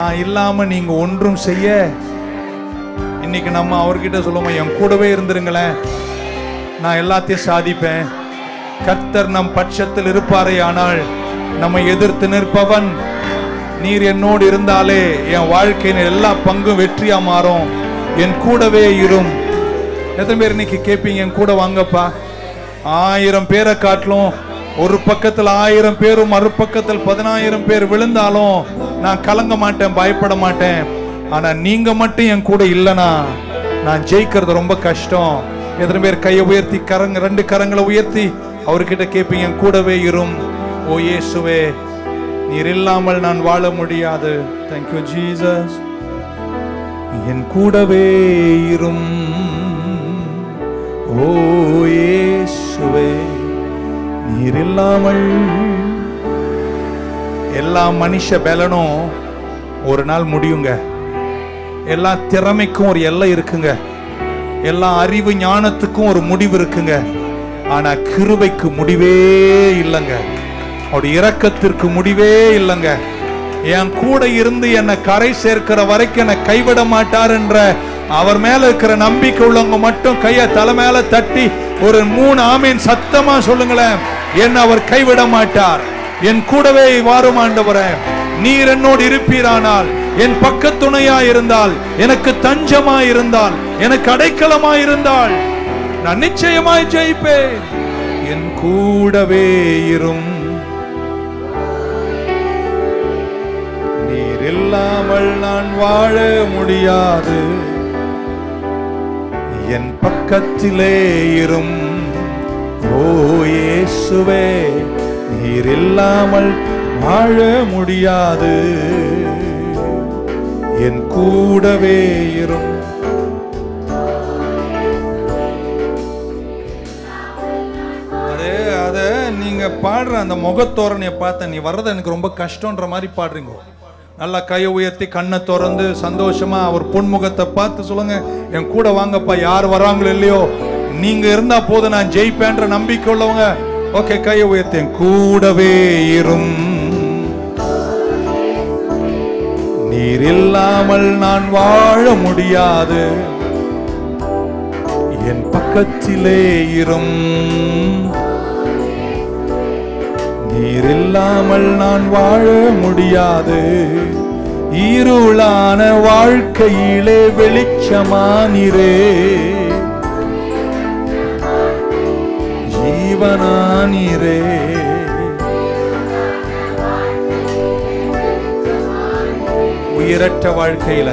நான் இல்லாம நீங்க ஒன்றும் செய்ய இன்னைக்கு நம்ம அவர்கிட்ட சொல்லுவோம் என் கூடவே இருந்துருங்களேன். நான் எல்லாத்தையும் சாதிப்பேன். கர்த்தர் நம் பட்சத்தில் இருப்பாரே ஆனால் நம்மை எதிர்த்து நிற்பவன் நீர் என்னோடு இருந்தாலே என் வாழ்க்கையின் எல்லா பங்கும் வெற்றியா மாறும். என் கூடவே இரும். எத்தனை பேர் இன்னைக்கு கேட்பீங்க என் கூட வாங்கப்பா. ஆயிரம் பேரை காட்டிலும் ஒரு பக்கத்தில் ஆயிரம் பேரும் மறுபக்கத்தில் பதினாயிரம் பேர் விழுந்தாலும் நான் கலங்க மாட்டேன் பயப்பட மாட்டேன். ஆனா நீங்க மட்டும் என் கூட இல்லைனா நான் ஜெயிக்கிறது ரொம்ப கஷ்டம். எத்தனை பேர் கையை உயர்த்தி கரங்க ரெண்டு கரங்களை உயர்த்தி அவர்கிட்ட கேட்பீங்க என் கூடவே இரும். ஓ இயேசுவே நீர் இல்லாமல் நான் வாழ முடியாது. தேங்க்யூ ஜீசஸ் என் கூடவே இரும். ஓ நீர் இல்லாமல் எல்லா மனுஷ பலனும் ஒரு நாள் முடியுங்க. எல்லா திறமைக்கும் ஒரு எல்லை இருக்குங்க. எல்லா அறிவு ஞானத்துக்கும் ஒரு முடிவு இருக்குங்க. ஆனா கிருபைக்கு முடிவே இல்லைங்க. அவருடைய இரக்கத்திற்கு முடிவே இல்லைங்க. என் கூட இருந்து என்னை கரை சேர்க்கிற வரைக்கும் என்னை கைவிட மாட்டார் என்ற அவர் மேல இருக்கிற நம்பிக்கை உள்ளவங்க மட்டும் கைய தலை மேல தட்டி ஒரு மூணு ஆமீன் சத்தமா சொல்லுங்களேன். என் அவர் கைவிட மாட்டார். என் கூடவே வாரும் ஆண்டவரே நீர் என்னோடு இருப்பீரானால் என் பக்கத்துணையா இருந்தால் எனக்கு தஞ்சமா இருந்தால் எனக்கு அடைக்கலமா இருந்தால் நான் நிச்சயமாய் ஜெயிப்பேன். என் கூடவே இரும். நீர் இல்லாமல் நான் வாழ முடியாது. என் பக்கத்திலே இரும். ஓ இயேசுவே நீர் இல்லாமல் வாழ முடியாது. என் கூடவே இரும் அதே அதை நீங்க பாடுற அந்த முகத்தோரணையை பார்த்த நீ வர்றது எனக்கு ரொம்ப கஷ்டன்ற மாதிரி பாடுறீங்க. நல்லா கையை உயர்த்தி கண்ணை திறந்து சந்தோஷமா அவர் பொன்முகத்தை பார்த்து சொல்லுங்க. என் கூட வாங்கப்பா யார் வராங்களோ இல்லையோ நீங்க இருந்தா போதும் நான் ஜெயிப்பேன்ற நம்பிக்கை உள்ளவங்க ஓகே கையை உயர்த்தேன். கூடவே இரும். நீர் இல்லாமல் நான் வாழ முடியாது. என் பக்கத்திலே இரும். நீர் இல்லாமல் நான் வாழ முடியாது. இருளான வாழ்க்கையிலே வெளிச்சமானிரே. ஜீவனானிரே உயிரற்ற வாழ்க்கையில.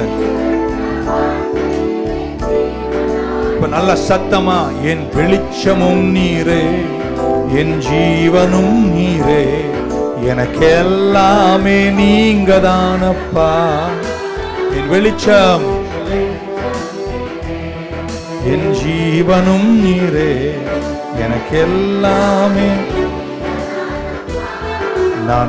இப்ப நல்ல சத்தமா என் வெளிச்சமும் நீரே என் ஜீவனும் நீரே எனக்கு எல்லாமே நீங்க தானப்பா என் வெளிச்சம் என் ஜீவனும் நீரே எனக்கு எல்லாமே நான்